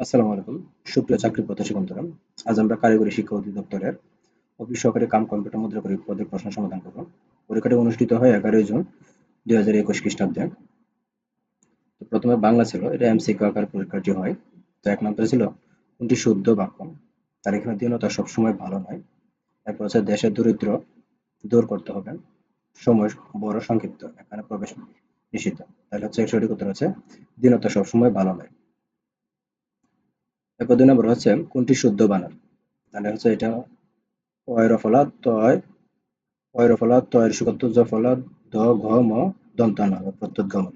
আসসালামু আলাইকুম। সুপ্রিয় চাকরি প্রত্যাশী বন্ধুরা, আজ আমরা কারিগরি শিক্ষা অধিদপ্তরের অফিস সহকারী কাম কম্পিউটার মুদ্রাকরী পদের প্রশ্ন সমাধান করব। পরীক্ষাটি অনুষ্ঠিত হয় এগারোই জুন দুই হাজার একুশ খ্রিস্টাব্দে। তো প্রথমে বাংলা ছিল, এটা এমসিকিউ আকার পরীক্ষাটি হয়। তো এক নম্বরে ছিল কোনটি শুদ্ধ বাক্য? তার এখানে দীনতা সবসময় ভালো নয়। এরপর হচ্ছে দেশের দরিদ্র দূর করতে হবে। সময় বড় সংক্ষিপ্ত, এখানে প্রবেশ নিষিদ্ধ। তাহলে হচ্ছে সঠিক উত্তর হচ্ছে, দীনতা সবসময় ভালো নয়। এরপর দুই নম্বর হচ্ছে কোনটি শুদ্ধ বানান। তাহলে হচ্ছে এটা অয়রফলা তয় অয়রফলা তয়ের সুগত জফলা দ, ঘ, ম, দন্তান প্রত্যুত গমন।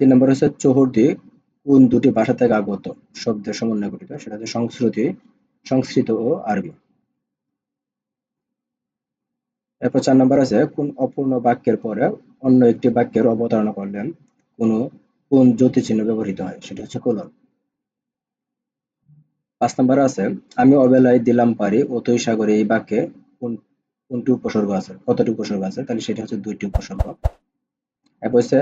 তিন নম্বর হচ্ছে চৌহর্দি, কোন দুটি ভাষা থেকে আগত? শব্দের সমন্বয় গঠিত, সেটা হচ্ছে সংস্কৃতি, সংস্কৃত ও আরবি। এরপর চার নম্বর আছে, কোন অপূর্ণ বাক্যের পরে অন্য একটি বাক্যের অবতারণা করলেন, কোন কোন জ্যোতি চিহ্ন ব্যবহৃত হয়, সেটা হচ্ছে কোলন। পাঁচ নম্বর আছে, আমি অবেলায় দিলাম পারি অতই সাগরে এই বাক্যে কোন, কোনটি উপসর্গ আছে, কতটি উপসর্গ আছে, তাহলে সেটা হচ্ছে দুইটি উপসর্গ। হচ্ছে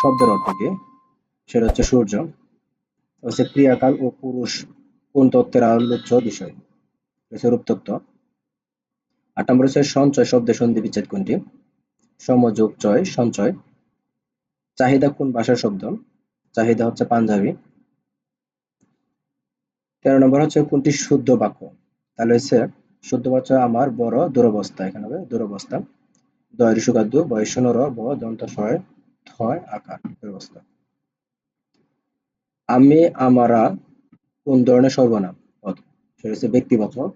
শব্দের অর্থ কি, সেটা হচ্ছে সূর্য। হচ্ছে ক্রিয়াকাল ও পুরুষ, কোন তত্ত্বের আলোচ্য বিষয় হচ্ছে রূপতত্ত্ব। আট নম্বর হচ্ছে সঞ্চয়, শব্দের সন্ধি বিচ্ছেদ কোনটি, সমযোগ, চয়, সঞ্চয়। চাহিদা কোন ভাষার শব্দ? চাহিদা হচ্ছে পাঞ্জাবি। তেরো নম্বর হচ্ছে কোনটি শুদ্ধ বাক্য? তাহলে হচ্ছে শুদ্ধ বাক্য আমার, বড়, দুরবস্থা। এখানে হবে দুরবস্থা। দয়ের সুখাদ্য, বয়স নর ব, দন্ত ছয়, থয়, আকার, দুরবস্থা। আমি, আমারা কোন ধরনের সর্বনাম? পদ। সেটা হচ্ছে ব্যক্তিবাচক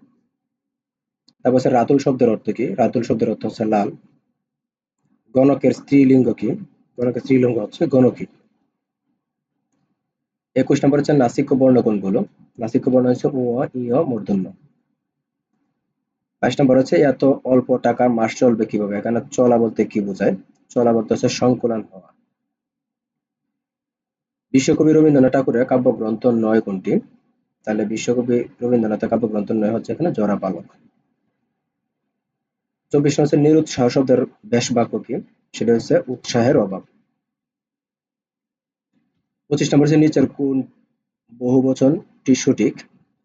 তারপর হচ্ছে রাতুল শব্দের অর্থ কি? রাতুল শব্দের অর্থ হচ্ছে লাল। গণকের স্ত্রীলিঙ্গ কি? গণকের স্ত্রীলিঙ্গ হচ্ছে গণকী। একুশ নম্বর হচ্ছে নাসিক্য বর্ণ কোনগুলো নাসিক্য বর্ণ হচ্ছে ও ইয় মূর্ধন্য। বাইশ নম্বর হচ্ছে এত অল্প টাকা মাস চলবে কীভাবে? এখানে চলা বলতে কি বোঝায়? চলা বলতে হচ্ছে সংকুলন হওয়া। বিশ্বকবি রবীন্দ্রনাথ ঠাকুরের কাব্যগ্রন্থ নয় কোনটি? তাহলে বিশ্বকবি রবীন্দ্রনাথের কাব্যগ্রন্থ নয় হচ্ছে এখানে জরা পালক। চব্বিশ হচ্ছে নিরুৎসাহ শব্দের বেশ বাক্য কি? সেটা হচ্ছে উৎসাহের অভাব। পঁচিশ নম্বর হচ্ছে নিচের কোন বহু বচনটি সঠিক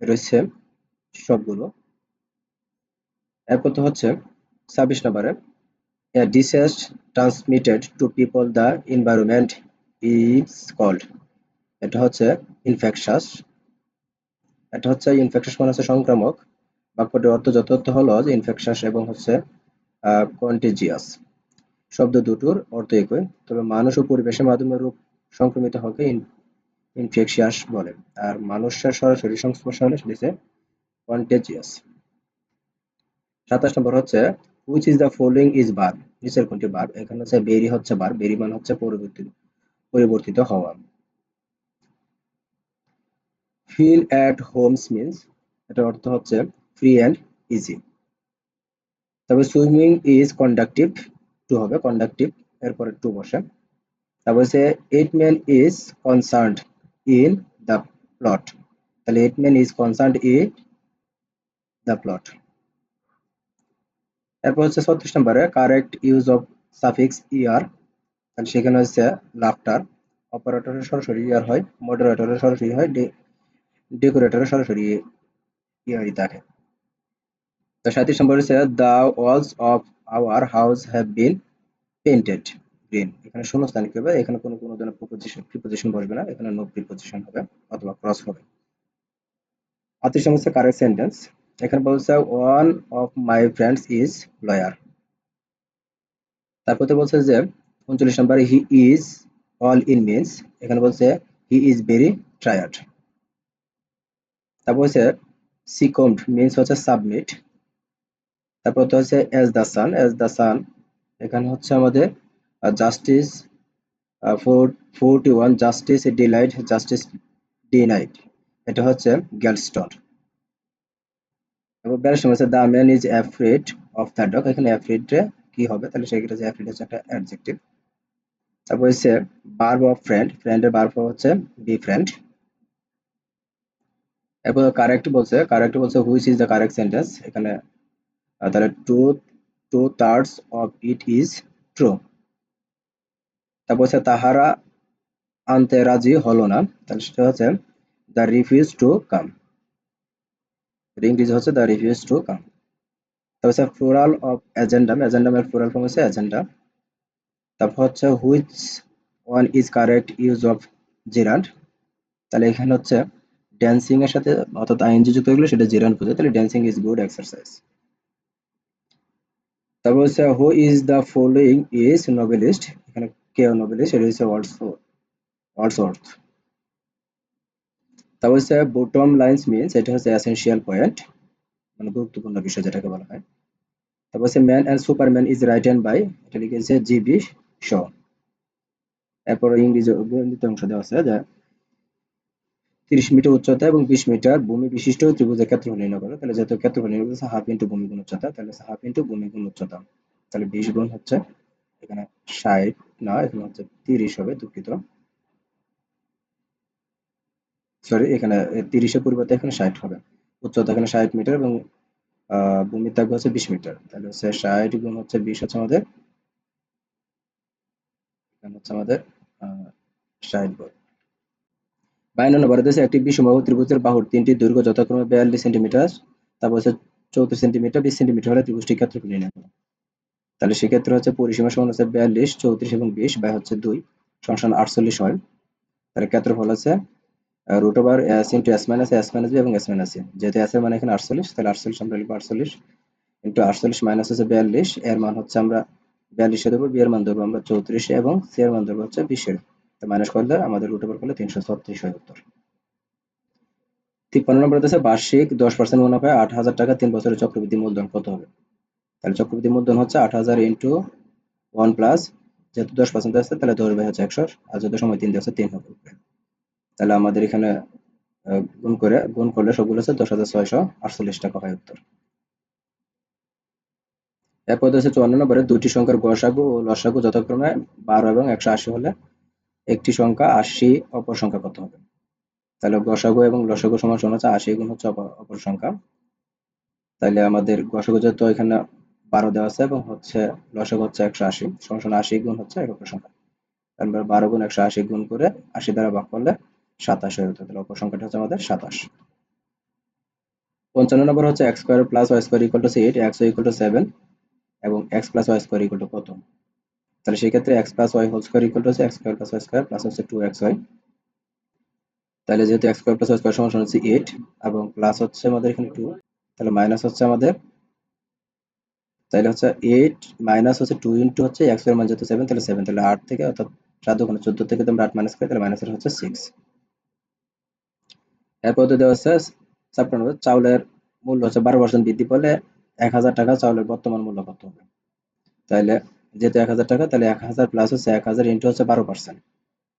রয়েছে সবগুলো? এরপর তো হচ্ছে ছাব্বিশ নম্বরে disease transmitted to people the environment is called এটা হচ্ছে ইনফেকশাস এটা হচ্ছে ইনফেকশাস মানে হচ্ছে সংক্রামক। বাক্যটির অর্থ যথার্থ হলো যে ইনফেকশাস এবং হচ্ছে কন্টেজিয়াস শব্দ দুটোর অর্থ একই, তবে মানুষ ও পরিবেশের মাধ্যমে রূপ সংক্রমিত হকে ইনফেকশিয়াস বলে। আর মানুষের সরাসরি সংস্পর্শ হলে সেটি কন্টেজিয়াস সাতাশ নম্বর হচ্ছে which is the following is বার নিচের কোনটি বার এখানে হচ্ছে বেরি হচ্ছে বার বেরি মানে হচ্ছে পরিবর্তিত পরিবর্তিত হওয়া। ফিল অ্যাট হোমস মিনস এটার অর্থ হচ্ছে ফ্রি অ্যান্ড ইজি তবে সুইমিং ইজ কন্ডাক্টিভ টু হবে কন্ডাক্টিভ এরপরে টু বসে। তারপর হচ্ছে eight man is concerned in the plot তাহলে eight man is concerned in the plot এরপর হচ্ছে ছত্রিশ নম্বরে correct use of suffix year তাহলে সেখানে হচ্ছে লাফটার অপারেটরের সরাসরি ইয়ার হয় মডারেটরের সরাসরি হয় ডেকোরেটরের সরাসরি ইয়ারই থাকে। সাঁত্রিশ নম্বর হচ্ছে the walls of our house have been painted green এখানে শূন্যস্থান কি হবে, এখানে কোনো কোনো ধরনের প্রিপোজিশন প্রিপোজিশন বসবে না, এখানে নো প্রিপোজিশন হবে অথবা ক্রস হবে। নম্বর হচ্ছে কারেক্ট সেন্টেন্স এখানে বলছে one of my friends is lawyer তারপরে বলছে যে, উনচল্লিশ নম্বরে he is all in means এখানে বলছে হি ইজ ভেরি ট্রায়ার্ড তারপর হচ্ছে সিকমড মিনস হচ্ছে সাবমিট তারপর তো হচ্ছে as the sun as the sun এখানে হচ্ছে আমাদের justice forty one justice delight justice denied এটা হচ্ছে গ্যালস্টন তারপর বেড়ার সময় the man is afraid of the dog এখানে অ্যাফ্রেড কি হবে? তাহলে সেক্ষেত্রে অ্যাফ্রেড হচ্ছে একটা অ্যাডজেক্টিভ তারপর হচ্ছে বার্ব অফ ফ্রেন্ড ফ্রেন্ডের বার্ব হচ্ছে বি ফ্রেন্ড এরপর কারেক্ট বলছে কারেক্ট বলছে which is the correct sentence এখানে তাহলে two two thirds of it is true তারপর হচ্ছে তাহারা আনতে রাজি হলো না। তাহলে সেটা হচ্ছে দ্য রিফিউজ টু কাম ইংরেজি হচ্ছে দ্য রিফিউজ টু কাম তারপর হচ্ছে ফ্লোরাল অফ এজেন্ডাম এজেন্ডামের ফ্লোরাল ফর্ম হচ্ছে এজেন্ডা তারপর হচ্ছে which one is correct use of gerund তাহলে এখানে হচ্ছে ড্যান্সিং এর সাথে অর্থাৎ আইএনজি যুক্ত হলে সেটা জিরান্ড বোঝায়। তাহলে ড্যান্সিং ইজ গুড এক্সারসাইজ তারপর হচ্ছে who is the following is Nobelist এখানে কে নোবেলিস্ট এটা হচ্ছে ওয়ার্ডসওয়ার্থ তারপর হচ্ছে বটম লাইন্স মিনস এটা হচ্ছে এসেনশিয়াল পয়েন্ট মানে গুরুত্বপূর্ণ বিষয় যেটাকে বলা হয়। তারপর হচ্ছে man and superman is written by এটা লিখেছে জিবি শ এরপর ইংরেজি অংশ দেওয়া আছে, যে তিরিশ মিটার উচ্চতা এবং বিশ মিটার ভূমি বিশিষ্ট ত্রিভুজের ক্ষেত্রফল নির্ণয় করো। তাহলে যেহেতু ক্ষেত্রফল নির্ণয় করছে হাফ ইন্টু ভূমি গুণ উচ্চতা, তাহলে হাফ ইন্টু ভূমি গুণ উচ্চতা। তাহলে বিশ গুণ হচ্ছে এখানে ষাট, না, এখানে হচ্ছে তিরিশ হবে, দুঃখিত। সরি এখানে তিরিশের পরিবর্তে এখানে ষাট হবে। উচ্চতা এখানে ষাট মিটার এবং ভূমি থাকবে হচ্ছে বিশ মিটার। তাহলে হচ্ছে ষাট গুণ হচ্ছে বিশ হচ্ছে আমাদের, এখানে হচ্ছে আমাদের ষাট গুণ বায়ান্ন দেশে একটি বিষমবাহু ত্রিভুজের বাহুর তিনটি দৈর্ঘ্য যথাক্রমে বিয়াল্লিশ সেন্টিমিটার তারপর হচ্ছে চৌত্রিশ সেন্টিমিটার, বিশ সেন্টিমিটার হলে ত্রিভুজটি ক্ষেত্রফল নির্ণয় করো। তাহলে সেক্ষেত্রে হচ্ছে পরিসীমা সমান হচ্ছে বিয়াল্লিশ, চৌত্রিশ এবং বিশ বা হচ্ছে দুই সমান আটচল্লিশ হয়। তাহলে ক্ষেত্রফল হচ্ছে root over s into s minus s minus b এবং এস মাইনাস সি যেহেতু এস এর মানে এখানে আটচল্লিশ, তাহলে আটচল্লিশ আমরা লিখব আটচল্লিশ ইন্টু আটচল্লিশ মাইনাস হচ্ছে বিয়াল্লিশ, এর মান হচ্ছে আমরা বিয়াল্লিশে দেবো বি এর মান দেবো আমরা চৌত্রিশে এবং সি এর মান দেবো হচ্ছে বিশের। তো মাইনাস করলে আমাদের রুট ওভার করলে তিনশো ছত্রিশ হয় উত্তর। তিপ্পান্ন নম্বর দেশে বার্ষিক দশ পার্সেন্ট মুনাফায় আট হাজার টাকা তিন বছরের চক্রবৃদ্ধি মূলধন, কত হবে? তাহলে চক্রবৃদ্ধি মূলধন হচ্ছে আট হাজার ইন্টু ওয়ান প্লাস যেহেতু দশ পার্সেন্ট আসছে তাহলে ধরবে হচ্ছে একশো, আর যত সময় তিন দিচ্ছে তিন হবে তাহলে আমাদের এখানে গুণ করে, গুণ করলে সবগুলো হচ্ছে দশ হাজার ছয়শো আটচল্লিশ টাকা হয় উত্তর। এরপর হচ্ছে চুয়ান্ন নম্বরে দুটি সংখ্যার গসাগু ও লসাগু যথাক্রমে বারো এবং একশো আশি হলে একটি সংখ্যা আশি, অপর সংখ্যা কত হবে? তাহলে গসাগু এবং লসাগু সমান সমান হচ্ছে আশি গুণ হচ্ছে অপর সংখ্যা। তাহলে আমাদের গসাগু যেহেতু এখানে বারো দেওয়া আছে এবং হচ্ছে লসাগু হচ্ছে একশো আশি, সমান সমান আশি গুণ হচ্ছে এক অপর সংখ্যা। আমরা বারো গুণ একশো আশি গুণ করে আশি দ্বারা ভাগ করলে সাতাশ হয়ে যেত তাহলে অপর সংখ্যাটা হচ্ছে আমাদের সাতাশ। পঞ্চান্ন নম্বর হচ্ছে x square plus y square equal to eight, x equal to seven এবং x plus y square equal to কত? তাহলে সেই ক্ষেত্রে x plus y whole square equal to হচ্ছে x square plus y square plus হচ্ছে two x Y তাহলে যেহেতু x square plus y square সমান হচ্ছে এইট এবং প্লাস হচ্ছে আমাদের এখানে টু তাহলে মাইনাস হচ্ছে আমাদের, তাহলে হচ্ছে এইট মাইনাস হচ্ছে টু ইন্টু হচ্ছে এক্সের মান যেহেতু সেভেন তাহলে সেভেন তাহলে আট থেকে অর্থাৎ সাত ওখানে চোদ্দ থেকে তোমরা আট মাইনাস করে, তাহলে মাইনাসের হচ্ছে সিক্স এরপর তো দেওয়া হচ্ছে ছাপ্পান্ন চাউলের মূল্য হচ্ছে বারো পার্সেন্ট বৃদ্ধি পেলে এক হাজার টাকা চাউলের বর্তমান মূল্য কত হবে? তাহলে যেহেতু এক হাজার টাকা, তাহলে এক হাজার প্লাস হচ্ছে এক হাজার ইন্টু হচ্ছে বারো পার্সেন্ট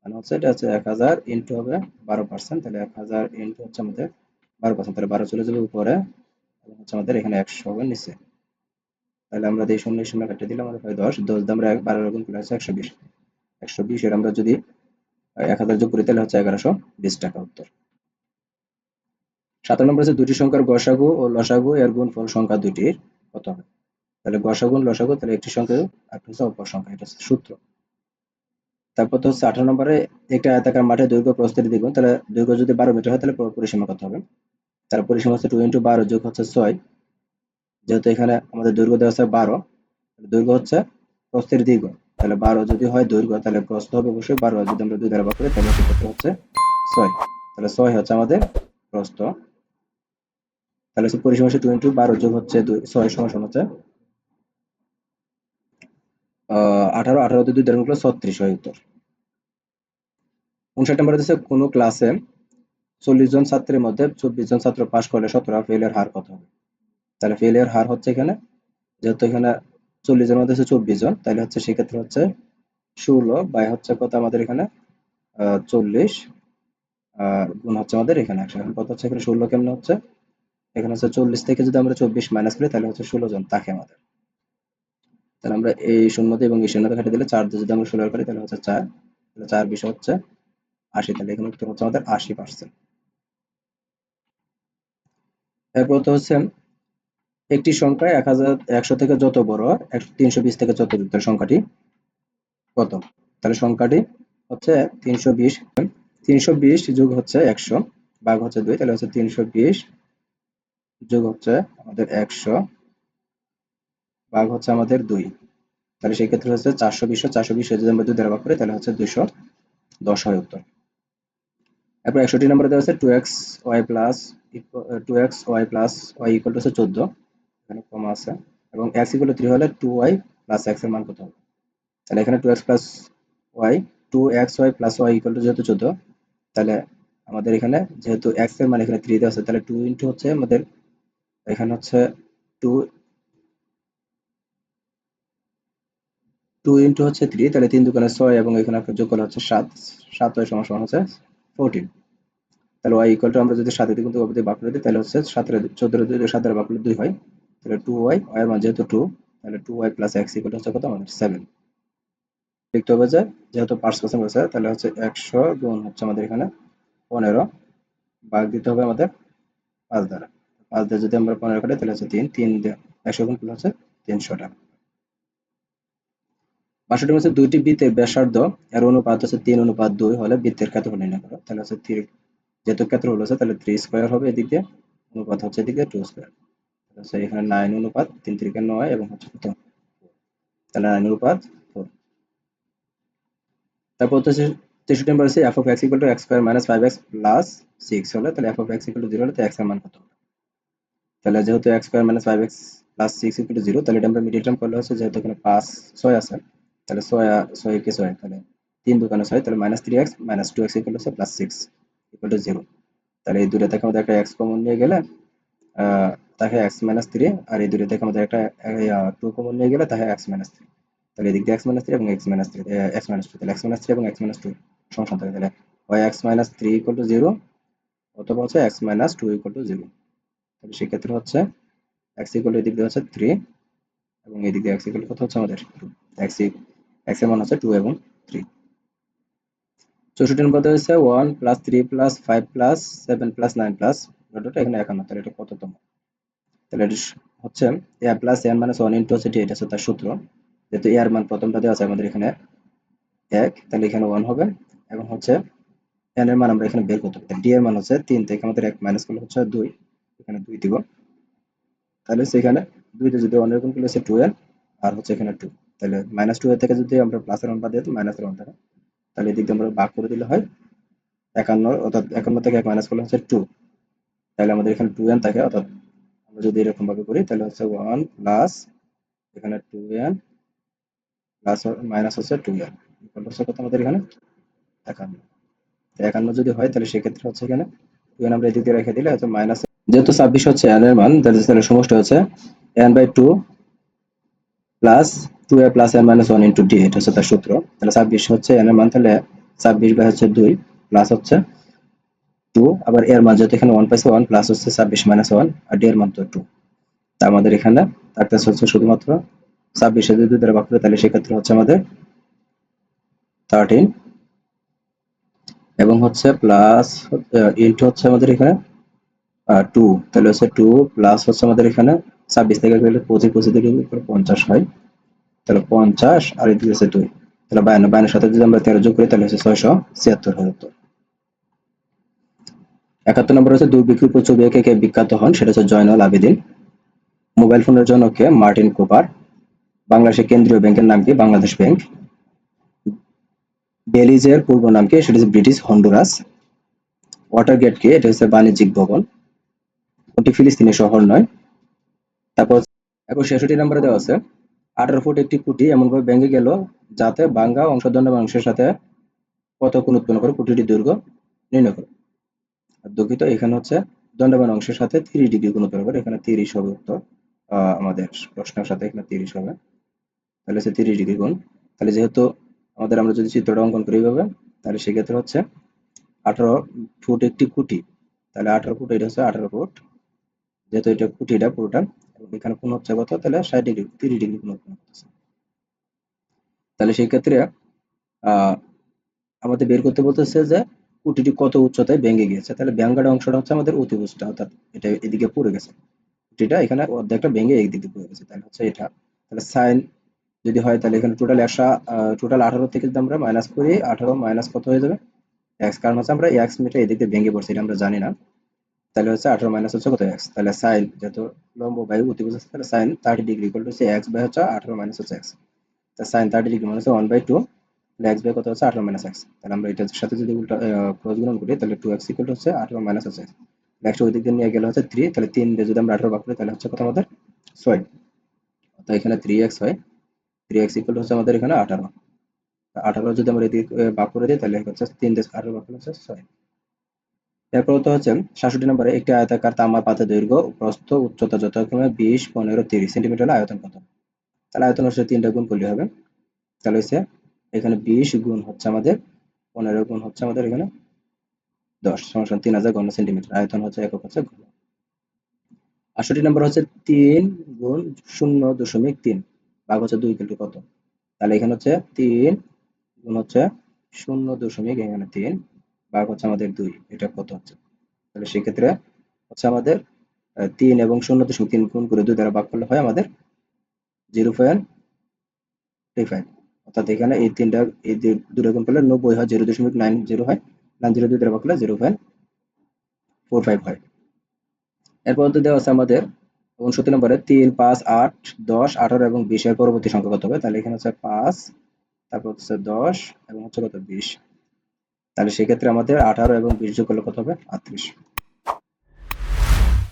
মানে হচ্ছে এটা হচ্ছে এক হাজার ইন্টু হবে বারো পার্সেন্ট তাহলে এক হাজার ইন্টু হচ্ছে আমাদের বারো পার্সেন্ট তাহলে বারো চলে যাবে উপরে এবং হচ্ছে আমাদের এখানে একশো হবে নিচে। তাহলে আমরা এই শূন্য শূন্য কেটে দিলাম আমাদের হয় দশ। দশ আমরা বারো গুণ করলে হচ্ছে একশো বিশ। একশো বিশ এর আমরা যদি এক হাজার যোগ করি, তাহলে হচ্ছে এগারোশো বিশ টাকা উত্তর। সাত নম্বর হচ্ছে দুটি সংখ্যার গসাগু ও লসাগু, এর গুণফল সংখ্যা দুটির কত হবে? তাহলে গসাগুণ, লসাগু, তাহলে একটি সংখ্যা আর হচ্ছে অপর সংখ্যা, এটা হচ্ছে সূত্র। তারপর তো হচ্ছে আঠারো নম্বরে একটা আয়তাকার মাঠে দৈর্ঘ্য প্রস্তুতি দ্বিগুণ, তাহলে দৈর্ঘ্য যদি বারো মিটার হয়, তাহলে পরিসীমা কত হবে? তার পরিসীমা হচ্ছে টু ইন্টু বারো যোগ হচ্ছে ছয়। যেহেতু এখানে আমাদের দৈর্ঘ্য দেওয়া আছে বারো দৈর্ঘ্য হচ্ছে প্রস্তের দ্বিগুণ। তাহলে বারো যদি হয় দৈর্ঘ্য, তাহলে প্রস্থ হবে অবশ্যই বারো যদি আমরা দুই দ্বারা করি, তাহলে সেক্ষেত্রে হচ্ছে ছয়। তাহলে ছয় হচ্ছে আমাদের প্রস্থ। তাহলে হচ্ছে পরিসীমা হচ্ছে টু ইন্টু বারো যোগ হচ্ছে দুই, ছয় সমান হচ্ছে আঠারো আঠারো দুই দ্বারা ছত্রিশ হয় উত্তর। উনষাট নম্বর হচ্ছে কোনো ক্লাসে চল্লিশ জন ছাত্রের মধ্যে চব্বিশ জন ছাত্র পাশ করলে সতেরো ফেলের হার কত হবে? তাহলে ফেলের হার হচ্ছে এখানে, যেহেতু এখানে চল্লিশ জনের মধ্যে হচ্ছে চব্বিশ জন, তাহলে হচ্ছে সেক্ষেত্রে হচ্ছে ষোলো বাই হচ্ছে কত আমাদের এখানে? চল্লিশ গুণ হচ্ছে আমাদের এখানে একশো। কত হচ্ছে এখানে? ষোলো কেমন হচ্ছে? এখানে হচ্ছে চল্লিশ থেকে যদি আমরা চব্বিশ মাইনাস করি, তাহলে হচ্ছে ষোলো জন থাকে আমাদের। তাহলে আমরা এই শূন্যতে এবং এই শূন্যতে কেটে দিলে চার যদি আমরা ষোলো করি তাহলে হচ্ছে চার, তাহলে চার বিষয় হচ্ছে আশি, তাহলে এখানে উত্তর হচ্ছে আমাদের আশি পার্সেন্ট এরপর তো হচ্ছে একটি সংখ্যা এক হাজার একশো থেকে যত বড় তিনশো বিশ থেকে যত যুক্ত সংখ্যাটি কত? তাহলে সংখ্যাটি হচ্ছে তিনশো বিশ তিনশো বিশ যোগ হচ্ছে একশো, ভাগ হচ্ছে দুই, তাহলে হচ্ছে তিনশো বিশ যোগ হচ্ছে আমাদের একশো। ভাগ হচ্ছে আমাদের দুই। তাহলে সেই ক্ষেত্রে হচ্ছে চারশো বিশ চারশো বিশ যদি আমরা দুই ভাগ করি, তাহলে হচ্ছে দুইশো দশ হয় উত্তর। এরপর একষট্টি নম্বরে দেওয়া আছে two x y plus two x y plus y equal to হচ্ছে চোদ্দ। এখানে কমা আছে। এবং এক্স ইকুয়াল থ্রি হলে টু ওয়াই প্লাস এক্সের মান কত হবে? তাহলে এখানে two x plus y two x y plus y equal to যেহেতু চোদ্দ, তাহলে আমাদের এখানে যেহেতু এক্সের মান এখানে থ্রি দেওয়া আছে, তাহলে টু ইন্টু হচ্ছে আমাদের, এখানে হচ্ছে টু টু ইন্টু হচ্ছে থ্রি তাহলে তিন দোকানে ছয় এবং এখানে একটা যোগ করলে হচ্ছে সাত সাত ওয়াই সমান সমান হচ্ছে ফোরটিন তাহলে ওয়াই ইকুয়াল টু আমরা যদি সাতের দিকে কিন্তু অবধি বাক করে দিই, তাহলে হচ্ছে সাতের চোদ্দের দুই সাতের বাক করলে দুই হয়, তাহলে টু ওয়াই ওয়াই মান যেহেতু টু তাহলে two y plus x equal হচ্ছে কত? আমাদের সেভেন লিখতে হবে যে, যেহেতু পার্স পার্সেন্ট রয়েছে, তাহলে হচ্ছে একশো গুণ হচ্ছে আমাদের এখানে পনেরো, ভাগ দিতে হবে আমাদের পাঁচ দ্বারা। পাঁচ দিয়ে যদি আমরা পনেরো কাটি, তাহলে হচ্ছে তিন তিন দিয়ে একশো গুণ হচ্ছে তিনশো টাকা বাষট্টি হচ্ছে দুইটি বৃত্তের ব্যাসার্ধ, এর অনুপাত হচ্ছে তিন অনুপাত দুই হলে বৃত্তের ক্ষেত্রফল নির্ণয় করো। তাহলে হচ্ছে থ্রি, যেহেতু ক্ষেত্রফল হচ্ছে তাহলে থ্রি স্কোয়ার হবে এদিক দিয়ে, অনুপাত হচ্ছে এদিকে টু স্কোয়ার। হচ্ছে এখানে নাইন অনুপাত, তিন তিরিকে নয় এবং হচ্ছে কত? তাহলে নাইন অনুপাত ফোর তারপর হচ্ছে তেষট্টি নম্বর আছে f of x equal to x square minus five x plus six হলে, তাহলে f of x equal to zero হলে তো এক্সের মান কত হবে? তাহলে যেহেতু x square minus five x plus six equal to zero তাহলে এটা আমরা মিডিল টার্ম করলে হচ্ছে যেহেতু এখানে পাঁচ, ছয় আছে তাহলে ছয় ছয় কে ছয়? তাহলে তিন দোকানে ছয়, তাহলে minus three x minus two x equal হচ্ছে plus six equal to zero তাহলে এই দুটো থেকে আমাদের একটা এক্স কমন নিয়ে গেলে তাকে এক্স মাইনাস থ্রি আর এই দুটো থেকে আমাদের একটা টু কমন নিয়ে গেলে তাকে এক্স মাইনাস থ্রি তাহলে এদিক দিয়ে এক্স মাইনাস থ্রি এবং x minus three x minus two তাহলে এক্স মাইনাস থ্রি এবং এক্স মাইনাস টু সমস্যা থাকে তাহলে হয় x minus three equal to zero অথবা হচ্ছে x minus two equal to zero তাহলে সেক্ষেত্রে হচ্ছে এক্স ইকুয়াল এদিক দিয়ে হচ্ছে থ্রি এবং এদিক দিয়ে এক্স ইকুয়াল কত হচ্ছে আমাদের টু এক্স এক্সের মান হচ্ছে টু এবং থ্রি চৌষট্টি নম্বর হচ্ছে one plus three plus five plus seven plus nine plus ডটটা এখানে একান্ন, তাহলে এটা কততম? তাহলে এটা হচ্ছে a plus n minus one into হচ্ছে এটা হচ্ছে তার সূত্র। যেহেতু এর মান প্রথমটা দেওয়া আছে আমাদের এখানে এক, তাহলে এখানে ওয়ান হবে। এবং হচ্ছে এন এর মান আমরা এখানে বের করতে পারি ডি এর মান হচ্ছে তিন থেকে আমাদের এক মাইনাস করলে হচ্ছে দুই, এখানে দুই দিব। তাহলে সেখানে দুইটা যদি গুণ করলে হচ্ছে টুয়েলভ আর হচ্ছে এখানে টু তাহলে মাইনাস টু থেকে যদি আমরা প্লাসের বাদ দিই মাইনাস ওয়ান থাকে তাহলে? এদিক দিয়ে আমরা ভাগ করে দিলে হয় একান্ন, অর্থাৎ একান্ন থেকে এক মাইনাস করলে হচ্ছে টু তাহলে আমাদের এখানে টু এন থাকে, অর্থাৎ আমরা যদি এরকম ভাবে করি, তাহলে হচ্ছে ওয়ান প্লাস এখানে টু এন প্লাস মাইনাস হচ্ছে টু এন হচ্ছে কত আমাদের এখানে? একান্ন। একান্ন যদি হয়, তাহলে সেক্ষেত্রে হচ্ছে এখানে টু এন আমরা এদিক দিয়ে রেখে দিলে হচ্ছে মাইনাস যেহেতু ছাব্বিশ হচ্ছে এন এর মান, তাহলে সমষ্টি হচ্ছে n by two plus two a plus n minus one into d এটা হচ্ছে তার সূত্র। তাহলে ছাব্বিশ হচ্ছে এন এর মান, তাহলে ছাব্বিশ বাই হচ্ছে দুই প্লাস হচ্ছে টু আবার এর মান যেহেতু এখানে ওয়ান পাইছে ওয়ান প্লাস হচ্ছে ছাব্বিশ মাইনাস ওয়ান আর ডি এর মান তো টু তা আমাদের এখানে থাকতেছে হচ্ছে শুধুমাত্র ছাব্বিশে যদি দুই দ্বারা ভাগ করে, তাহলে সেক্ষেত্রে হচ্ছে আমাদের থার্টিন এবং হচ্ছে প্লাস ইন্টু হচ্ছে আমাদের এখানে টু তাহলে হচ্ছে টু প্লাস হচ্ছে আমাদের এখানে ছাব্বিশ থেকে গেলে পঁচিশ পঁচিশ থেকে পঞ্চাশ হয়। তাহলে পঞ্চাশ আর এদিকে হচ্ছে দুই। তাহলে বায়ান্ন, বায়ান্নের সাথে যদি আমরা তেরো যোগ করি, তাহলে হচ্ছে ছয়শো ছিয়াত্তর হয় উত্তর একাত্তর নম্বর হচ্ছে দুই বিক্রিপ ছবি একে কে বিখ্যাত হন, সেটা হচ্ছে জয়নাল আবেদিন। মোবাইল ফোনের জন্য কে? মার্টিন কোপার। বাংলাদেশের কেন্দ্রীয় ব্যাংকের নাম কি? বাংলাদেশ ব্যাংক। বেলিজের পূর্ব নাম কি? সেটা হচ্ছে ব্রিটিশ হন্ডুরাস। ওয়াটার গেট কি? এটা হচ্ছে বাণিজ্যিক ভবন। কোনটি ফিলিস্তিনের শহর নয়। তারপর এখন ছেষট্টি নম্বরে দেওয়া আছে, আঠারো ফুট একটি কুটি এমনভাবে ভেঙে গেল যাতে বাঙ্গা অংশদণ্ড অংশের সাথে কত কোণ উৎপন্ন করে কুটিটি দৈর্ঘ্য নির্ণয় করো। দুঃখিত, এখানে হচ্ছে দণ্ডবান অংশের সাথে তিরিশ ডিগ্রি কোণ উৎপন্ন করে, এখানে তিরিশ হবে উত্তর আমাদের প্রশ্নের সাথে এখানে তিরিশ হবে। তাহলে হচ্ছে তিরিশ ডিগ্রি কোণ। তাহলে যেহেতু আমাদের আমরা যদি চিত্রটা অঙ্কন করি এইভাবে, তাহলে সেক্ষেত্রে হচ্ছে আঠারো ফুট একটি কুটি তাহলে আঠারো ফুট এটা হচ্ছে আঠারো ফুট, যেহেতু এটা কুটিটা পুরোটা এখানে কত তাহলে ষাট ডিগ্রি, তিরিশ ডিগ্রি তাহলে সেই ক্ষেত্রে আমাদের বের করতে বলতেছে যে কুটিটি কত উচ্চতায় ভেঙে গিয়েছে। তাহলে ব্যাঙ্গাটা অংশটা হচ্ছে আমাদের অর্থাৎ এটা এদিকে পড়ে গেছে। কুটিটা এখানে অর্ধেকটা ভেঙে এই দিকে পড়ে গেছে, তাহলে হচ্ছে এটা। তাহলে সাইন যদি হয় তাহলে এখানে টোটাল একশো টোটাল আঠারো থেকে যদি আমরা মাইনাস করি, আঠারো মাইনাস কত হয়ে যাবে? এক্স কারণ হচ্ছে আমরা এক্স মিটার এদিক ভেঙে পড়ছি, এটা আমরা জানি না। তাহলে হচ্ছে আঠারো মাইনাস হচ্ছে কত এক্স তাহলে সাইন যেহেতু লম্ব বায়ু অতিভুজ আছে, তাহলে sine thirty degree equal to হচ্ছে এক্স বাই হচ্ছে আঠারো মাইনাস হচ্ছে এক্স তা সাইন থার্টি ডিগ্রি মানে হচ্ছে ওয়ান বাই টু তাহলে এক্স বাই কত হচ্ছে আঠারো মাইনাস এক্স তাহলে আমরা এটার সাথে যদি উল্টা ক্রস গুণন করি, তাহলে টু এক্স ইকুয়াল টু হচ্ছে আঠারো মাইনাস হচ্ছে এক্স নেক্সট ওই দিক দিয়ে নিয়ে গেলে হচ্ছে থ্রি তাহলে তিন দিয়ে যদি আমরা আঠারো ভাগ করি, তাহলে হচ্ছে কত আমাদের? ছয়। তো এখানে থ্রি এক্স হয় থ্রি এক্স ইকুয়াল হচ্ছে আমাদের এখানে আঠারো। আঠারো যদি আমরা এদিকে ভাগ করে দিই, তাহলে হচ্ছে তিন দেশ আঠারো ভাগ করলে হচ্ছে ছয়। এরপর তো হচ্ছে, সাতষট্টি নম্বরে একটি আয়তাকার তামার পাতে দৈর্ঘ্য, প্রস্থ উচ্চতা যথাক্রমে বিশ, পনেরো, তিরিশ সেন্টিমিটার আয়তন কত? তাহলে আয়তন হচ্ছে তিনটা গুণ করলে হবে। তাহলে হচ্ছে এখানে বিশ গুণ হচ্ছে আমাদের, পনেরো গুণ হচ্ছে আমাদের এখানে দশ, সমান তিন হাজার ঘন সেন্টিমিটার। আয়তন হচ্ছে একক হচ্ছে ঘন। আটষট্টি নম্বর হচ্ছে তিন গুণ শূন্য দশমিক তিন, ভাগ হচ্ছে দুই কিলো কত? তাহলে এখানে হচ্ছে তিন গুণ হচ্ছে শূন্য দশমিক এখানে তিন ভাগ হচ্ছে আমাদের দুই, এটা কত হচ্ছে? তাহলে সেক্ষেত্রে হচ্ছে আমাদের তিন এবং শূন্য দশমিক তিন গুণ করে দুই দ্বারা ভাগ করলে হয় আমাদের জিরো পয়েন্ট থ্রি ফাইভ অর্থাৎ এখানে এই তিনটা, এই দুটো গুণ করলে নব্বই হয়, জিরো দশমিক নাইন জিরো হয়, নাইন জিরো দুই দ্বারা ভাগ করলে জিরো পয়েন্ট ফোর ফাইভ হয়। এরপর দেওয়া আছে আমাদের উনসত্তর নম্বরে তিন, পাঁচ, আট, দশ, আঠারো এবং বিশের পরবর্তী সংখ্যা কত হবে? তাহলে এখানে হচ্ছে পাঁচ, তারপর হচ্ছে দশ এবং হচ্ছে কত? বিশ। তাহলে সেক্ষেত্রে আমাদের আঠারো এবং বিশ যোগ করলে কত হবে? আটত্রিশ।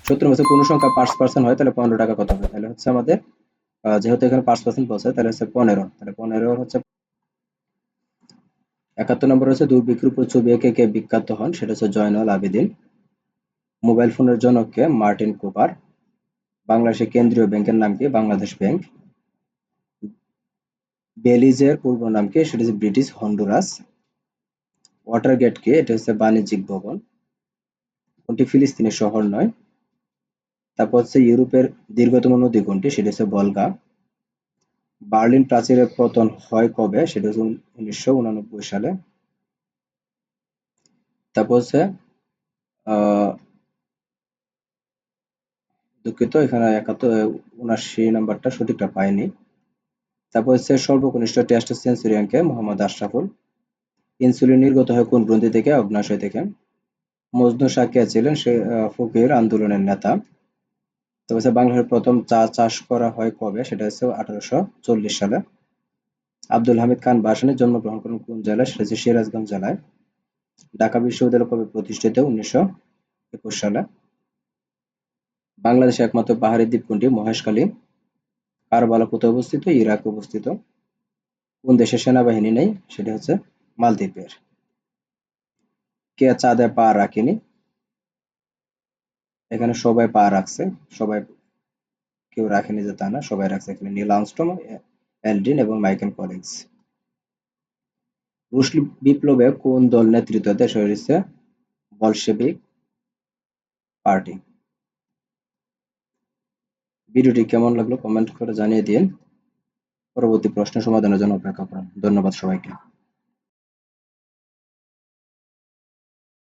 সত্তর বছর কোন সংখ্যা পাঁচ পার্সেন্ট হয়, তাহলে পনেরো টাকা কত হবে? তাহলে হচ্ছে আমাদের যেহেতু এখানে পাঁচ পার্সেন্ট বলছে, তাহলে হচ্ছে পনেরো। তাহলে পনেরো হচ্ছে একাত্তর নম্বর হচ্ছে দুর্ভিক্ষের উপর ছবি এঁকে কে বিখ্যাত হন, সেটা হচ্ছে জয়নাল আবেদিন। মোবাইল ফোনের জনককে মার্টিন কুপার। বাংলাদেশের কেন্দ্রীয় ব্যাংকের নাম কি? বাংলাদেশ ব্যাংক। বেলিজের পূর্ব নাম কি? সেটা হচ্ছে ব্রিটিশ হন্ডুরাস। ওয়াটার গেট কে এটা হচ্ছে বাণিজ্যিক ভবন। কোনটি ফিলিস্তিনের শহর নয়। তারপর হচ্ছে ইউরোপের দীর্ঘতম নদী কোনটি, সেটা হচ্ছে বলগা। বার্লিন প্রাচীরের পতন হয় কবে, সেটা হচ্ছে উনিশশো সালে। তারপর হচ্ছে দুঃখিত, এখানে একাত্তর উনাশি নাম্বারটা সঠিকটা পাইনি। তারপর হচ্ছে সর্বকনিষ্ঠ টেস্ট সেঞ্চুরিয়ানকে মোহাম্মদ আশরাফুল। ইনসুলিন নির্গত হয় কোন গ্রন্থি থেকে? অগ্নাশয় থেকে। মজনু কে ছিলেন সে ফকির আন্দোলনের নেতা। তবে বাংলাদেশের প্রথম চা, চাষ করা হয় কবে? সেটা হচ্ছে আঠারোশো চল্লিশ সালে। আব্দুল হামিদ খান বাসানি জন্মগ্রহণ করেন কোন জেলায়? সেটা হচ্ছে সিরাজগঞ্জ জেলায়। ঢাকা বিশ্ববিদ্যালয় কবে প্রতিষ্ঠিত? উনিশশো একুশ সালে। বাংলাদেশে একমাত্র পাহাড়ি দ্বীপ কোনটি মহেশখালী। কারবালা কোথায় অবস্থিত, ইরাক অবস্থিত। কোন দেশের সেনাবাহিনী নেই? সেটা হচ্ছে মালদ্বীপের। কে চাঁদে পা রাখেনি? এখানে সবাই পা রাখছে, সবাই কেউ রাখেনি যে তা না, সবাই রাখছে এখানে নীল আর্মস্ট্রং, এলডিন এবং মাইকেল কলিন্স। রুশ বিপ্লবে কোন দল নেতৃত্ব সেটা হচ্ছে বলশেবিক পার্টি? ভিডিওটি কেমন লাগল কমেন্ট করে জানিয়ে দিন। পরবর্তী প্রশ্ন সমাধানের জন্য অপেক্ষা করুন। ধন্যবাদ সবাইকে।